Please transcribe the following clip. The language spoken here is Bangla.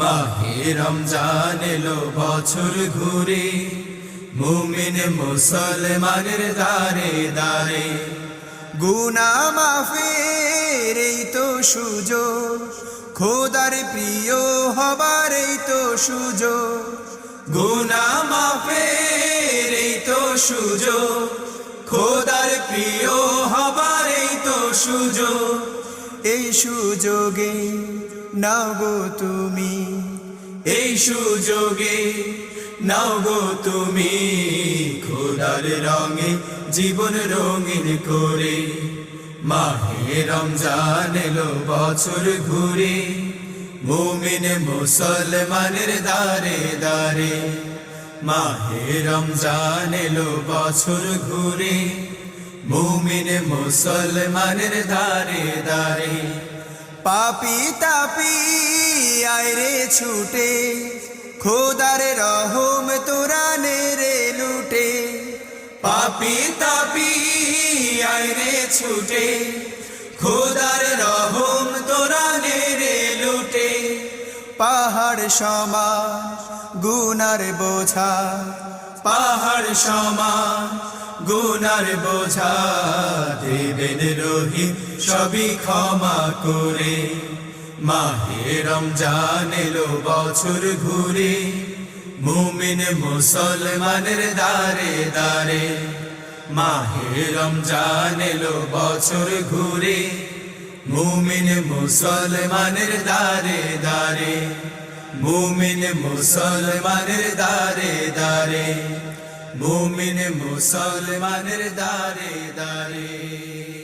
মাহে রমজান বছর ঘুরে, মুমিন মুসলমানের দারে দারে গুনা মাফের এই তো সুযোগ, খোদার প্রিয় হবার এই তো সুযোগ। গুনা মাফের এই তো সুযোগ, খোদার প্রিয় হবার এই তো সুযোগ। এই সুযোগে নাও গো তুমি, এই সুযোগে নাও গো তুমি, খোদার রঙে, জীবন রঙিন করে, মাহে রমজান এলো বছর ঘুরে, মুমিন মুসলমানের দারে দারে মাহে রমজান এলো বছর ঘুরে, মুমিন মুসলমানের দারে দারে পাপি তাপি আয়রে ছুটে। খোদার রহম তোরা রে লুটে। পাপি তাপি আয়রে ছুটে। খোদার রহম তোরা রে লুটে। পাহাড় সমা গুনার বোঝা। পাহাড় সমা গুনার বোঝা দেবেন রহিম সবই ক্ষমা করে। মাহে রমজান এলো বছর ঘুরে, মুমিন মুসলমানের দারে দারে মাহে রমজান এলো বছর ঘুরে, মুমিন মুসলমানের দারে দারে মুমিন মুসলমানের দারে দারে মুমিন মুসলমানের দারে দারে।